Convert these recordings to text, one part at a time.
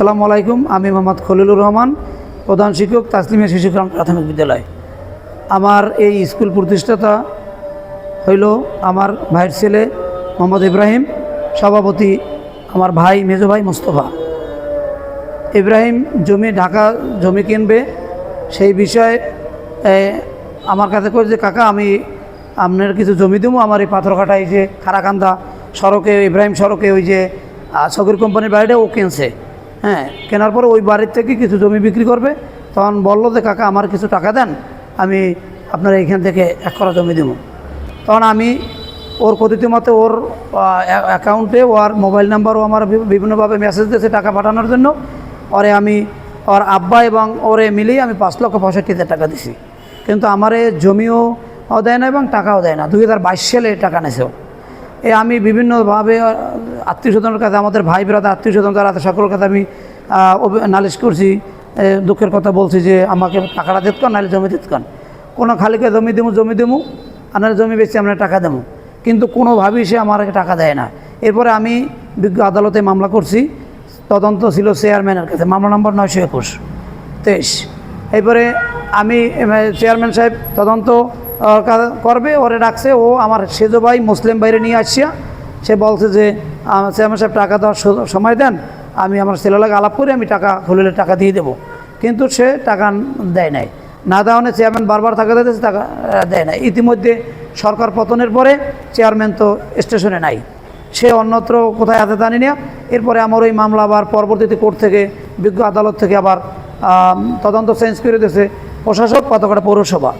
আসসালামু আলাইকুম, আমি মোহাম্মদ খলিলুর রহমান, প্রধান শিক্ষক তাসলিমিয়া শিশুগ্রাম প্রাথমিক বিদ্যালয়। আমার এই স্কুল প্রতিষ্ঠাতা হইল আমার ভাইয়ের ছেলে মোহাম্মদ ইব্রাহিম, সভাপতি আমার ভাই মেজো ভাই মোস্তফা। ইব্রাহিম জমি ঢাকা জমি কিনবে, সেই বিষয়ে আমার কাছে কই যে, কাকা, আমি আপনার কিছু জমি দেবো, আমার এই পাথরঘাটায় যে খারাকান্দা সড়কে, ইব্রাহিম সড়কে ওই যে সগির কোম্পানির বাড়িটা ও কিনছে। হ্যাঁ কেনার পরে ওই বাড়ির থেকে কিছু জমি বিক্রি করবে। তখন বলল যে, কাকা, আমার কিছু টাকা দেন, আমি আপনার এইখান থেকে এক করা জমি দেবো। তখন আমি ওর কথিত মতে ওর অ্যাকাউন্টে ওর মোবাইল নাম্বারও আমার বিভিন্নভাবে মেসেজ দিয়েছে টাকা পাঠানোর জন্য। ওরে আমি ওর আব্বা এবং ওরে মিলিয়ে আমি পাঁচ লক্ষ পঁয়ষট্টি হাজার টাকা দিছি। কিন্তু আমার জমিও দেয় না এবং টাকাও দেয় না। দুই হাজার বাইশ সালে টাকা নেছে। এ আমি বিভিন্নভাবে আত্মীয় স্বজনের কাছে, আমাদের ভাই ব্রাদার, আত্মীয় স্বজন যারা আছে, সকলের কাছে আমি নালিশ করছি দুঃখের কথা বলছি যে আমাকে টাকাটা দিত কন, নাহলে জমি দিত কন? কোনো খালিকে জমি দেবো জমি দেবো আপনার জমি বেশি আপনার টাকা দেবো কিন্তু কোনোভাবেই সে আমার টাকা দেয় না। এরপরে আমি বিজ্ঞ আদালতে মামলা করছি, তদন্ত ছিল চেয়ারম্যানের কাছে, মামলা নম্বর নয়শো একুশ, তেইশ। এরপরে আমি চেয়ারম্যান সাহেব, তদন্ত করবে, ওরে ডাকছে, ও আমার সেজো ভাই, মুসলিম বাইরে নিয়ে আসছিয়া সে বলছে যে চেয়ারম্যান সাহেব টাকা দেওয়ার সময় দেন, আমি আমার ছেলেলাকে আলাপ করে, আমি টাকা খুললে টাকা দিয়ে দেবো। কিন্তু সে টাকা দেয় নাই। না দেওয়ানে চেয়ারম্যান বারবার টাকা দিতেছে টাকা দেয় নাই। ইতিমধ্যে সরকার পতনের পরে চেয়ারম্যান তো স্টেশনে নাই। সে অন্যত্র কোথায় আছে জানি না। এরপরে আমার ওই মামলা আবার পরবর্তীতে কোর্ট থেকে, বিজ্ঞ আদালত থেকে আবার তদন্ত চেঞ্জ করে দিয়েছে প্রশাসক, কতকটা পৌরসভা।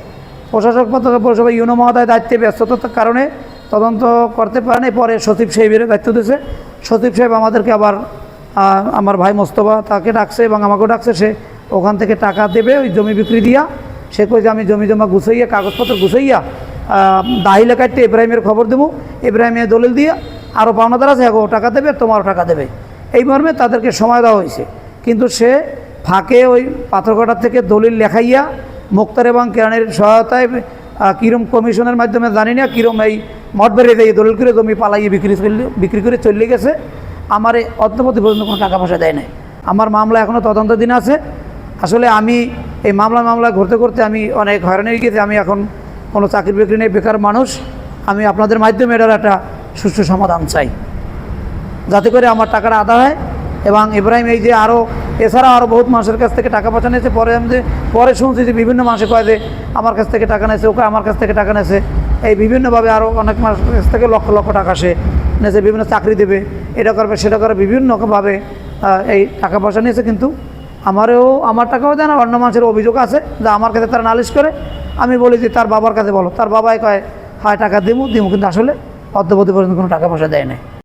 প্রশাসক পৌরসভা ইউনো মহোদয় দায়িত্বে ব্যস্ততার কারণে তদন্ত করতে পারেনি পরে সচিব সাহেবের দায়িত্ব দিয়েছে। সচিব সাহেব আমাদেরকে আবার আমার ভাই মোস্তফা তাকে ডাকছে এবং আমাকেও ডাকছে। সে ওখান থেকে টাকা দেবে ওই জমি বিক্রি দিয়া। সে যে আমি জমি জমা গুছাইয়া, কাগজপত্র গুছাইয়া দাহিলে কাটতে ইব্রাহিমের খবর দেবো ইব্রাহিমের দলিল দিয়া আরও পাওনাদার আছে ও টাকা দেবে, তোমারও টাকা দেবে। এই মর্মে তাদেরকে সময় দেওয়া হয়েছে। কিন্তু সে ফাঁকে ওই পাথরঘাটার থেকে দলিল লেখাইয়া মুক্তার এবং কেরানির সহায়তায় কিরম কমিশনের মাধ্যমে জানি না, কিরম এই মঠ বেড়ে দিয়ে দলিল করে জমি পালাইয়ে বিক্রি বিক্রি করে চলে গেছে। আমার এই অদ্যপতি পর্যন্ত কোনো টাকা পয়সা দেয় নাই। আমার মামলা এখনও তদন্ত দিন আছে। আসলে আমি এই মামলা মামলা ঘুরতে করতে আমি অনেক হয়রানি হয়ে গেছি। আমি এখন কোনো চাকরি বাকরি নেই, বেকার মানুষ। আমি আপনাদের মাধ্যমে এটার একটা সুষ্ঠু সমাধান চাই। যাতে করে আমার টাকাটা আদা হয় এবং ইব্রাহিম এই যে আরও এছাড়া আরও বহুত মানুষের কাছ থেকে টাকা পয়সা নিয়েছে। পরে আমি যে, পরে শুনছি যে বিভিন্ন মানুষে কয় যে, আমার কাছ থেকে টাকা নিয়েছে, ওকে আমার কাছ থেকে টাকা নিয়েছে। এই বিভিন্নভাবে আরও অনেক মানুষের কাছ থেকে লক্ষ লক্ষ টাকা সে নিয়েছে, বিভিন্ন চাকরি দেবে, এটা করবে, সেটা করবে, বিভিন্নভাবে এই টাকা পয়সা নিয়েছে। কিন্তু আমারও, আমার টাকাও দেয় না অন্য মানুষের অভিযোগ আছে যে আমার কাছে তারা নালিশ করে। আমি বলি যে, তার বাবার কাছে বলো। তার বাবাই কয়, হয়, টাকা দিমু দিমু। কিন্তু আসলে অদ্যবধি পর্যন্ত কোনো টাকা পয়সা দেয় নাই।